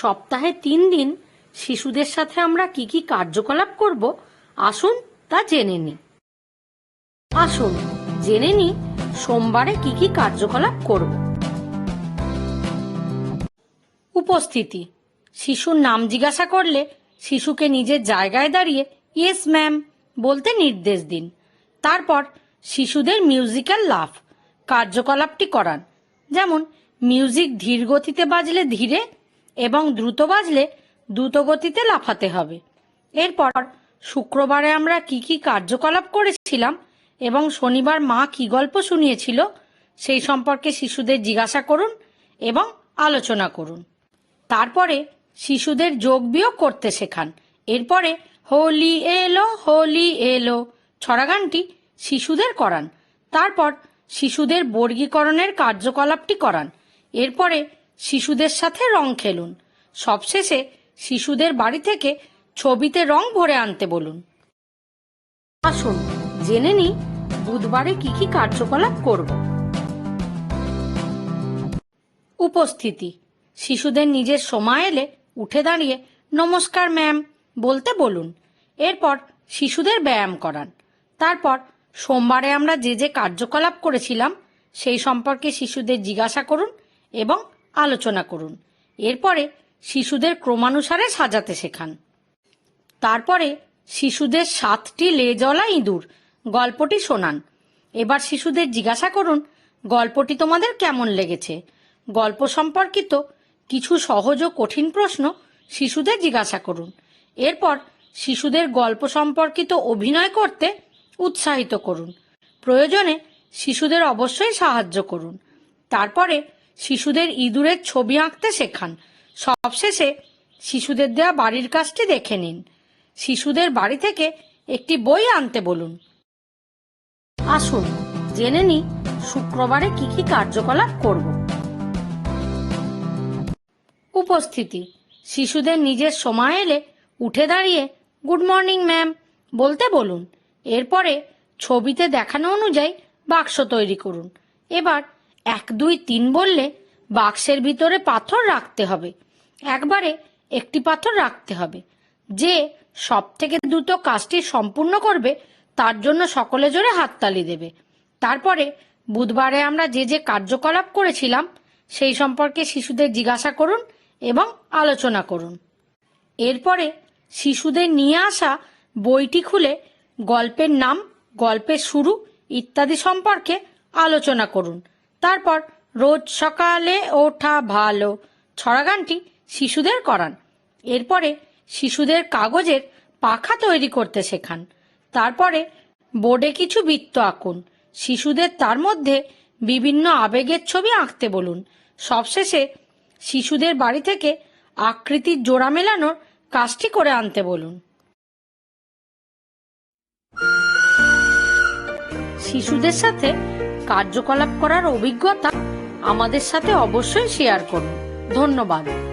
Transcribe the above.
সপ্তাহে তিন দিন শিশুদের সাথে আমরা কি কি কার্যকলাপ করব, আসুন তা জেনে নিই। আসুন, জেনে নিই সোমবারে কি কি কার্যকলাপ করব। উপস্থিতি, শিশুর নাম জিজ্ঞাসা করলে শিশুকে নিজের জায়গায় দাঁড়িয়ে, ইয়েস, ম্যাম, বলতে নির্দেশ দিন। তারপর শিশুদের মিউজিক্যাল লাভ কার্যকলাপটি করান। যেমন, মিউজিক ধীর গতিতে বাজলে ধীরে এবং দ্রুত বাজলে দ্রুত গতিতে লাফাতে হবে। এরপর শুক্রবারে আমরা কি কি কার্যকলাপ করেছিলাম এবং শনিবার মা কি গল্প শুনিয়েছিল সেই সম্পর্কে শিশুদের জিজ্ঞাসা করুন এবং আলোচনা করুন। তারপরে শিশুদের যোগ বিয়োগ করতে শেখান। এরপরে হোলি এলো হোলি এলো ছড়াগানটি শিশুদের করান। তারপর শিশুদের বর্গীকরণের কার্যকলাপটি করান। এরপরে শিশুদের সাথে রং খেলুন। সবশেষে শিশুদের বাড়ি থেকে ছবিতে রং ভরে আনতে বলুন। আসুন, জেনে নিই বুধবারে কি কি কার্যকলাপ করব। উপস্থিতি। শিশুদের নিজের সময় এলে উঠে দাঁড়িয়ে, নমস্কার, ম্যাম, বলতে বলুন। এরপর শিশুদের ব্যায়াম করান। তারপর সোমবারে আমরা যে যে কার্যকলাপ করেছিলাম, সেই সম্পর্কে শিশুদের জিজ্ঞাসা করুন এবং আলোচনা করুন। এরপরে শিশুদের ক্রমানুসারে সাজাতে শেখান। তারপরে শিশুদের সাতটি লেজওয়ালা ইঁদুর গল্পটি শোনান। এবার শিশুদের জিজ্ঞাসা করুন, গল্পটি তোমাদের কেমন লেগেছে? গল্প সম্পর্কিত কিছু সহজ ও কঠিন প্রশ্ন শিশুদের জিজ্ঞাসা করুন। এরপর শিশুদের গল্প সম্পর্কিত অভিনয় করতে উৎসাহিত করুন। প্রয়োজনে শিশুদের অবশ্যই সাহায্য করুন। তারপরে শিশুদের ইঁদুরের ছবি আঁকতে শেখান। সবশেষে শিশুদের দেওয়া বাড়ির কাজটি দেখে নিন। শিশুদের বাড়ি থেকে একটি বই আনতে বলুন। আসুন, জেনে নিই শুক্রবারে কি কি কার্যকলাপ করব। উপস্থিতি। শিশুদের নিজের সময় এলে উঠে দাঁড়িয়ে, গুড মর্নিং, ম্যাম বলতে বলুন। এরপরে ছবিতে দেখানো অনুযায়ী বাক্স তৈরি করুন। এবার এক, দুই, তিন বললে বাক্সের ভিতরে পাথর রাখতে হবে। একবারে একটি পাথর রাখতে হবে। যে সব থেকে দ্রুত কাজটি সম্পূর্ণ করবে, তার জন্য সকলে জোরে হাততালি দেবে। তারপরে বুধবারে আমরা যে যে কার্যকলাপ করেছিলাম, সেই সম্পর্কে শিশুদের জিজ্ঞাসা করুন এবং আলোচনা করুন। এরপরে শিশুদের নিয়ে আসা বইটি খুলে গল্পের নাম, গল্পের শুরু ইত্যাদি সম্পর্কে আলোচনা করুন। তারপর রোজ সকালে ওঠা ভালো। ছড়াগানটি শিশুদের করান। এরপরে শিশুদের কাগজের পাখা তৈরি করতে শেখান। তারপরে বোর্ডে কিছু বৃত্ত আঁকুন। শিশুদের তার মধ্যে বিভিন্ন আবেগের ছবি আঁকতে বলুন। সবশেষে শিশুদের বাড়ি থেকে আকৃতির জোড়া মেলানোর কাজটি করে আনতে বলুন। শিশুদের সাথে কার্যকলাপ করার অভিজ্ঞতা আমাদের সাথে অবশ্যই শেয়ার করুন। ধন্যবাদ।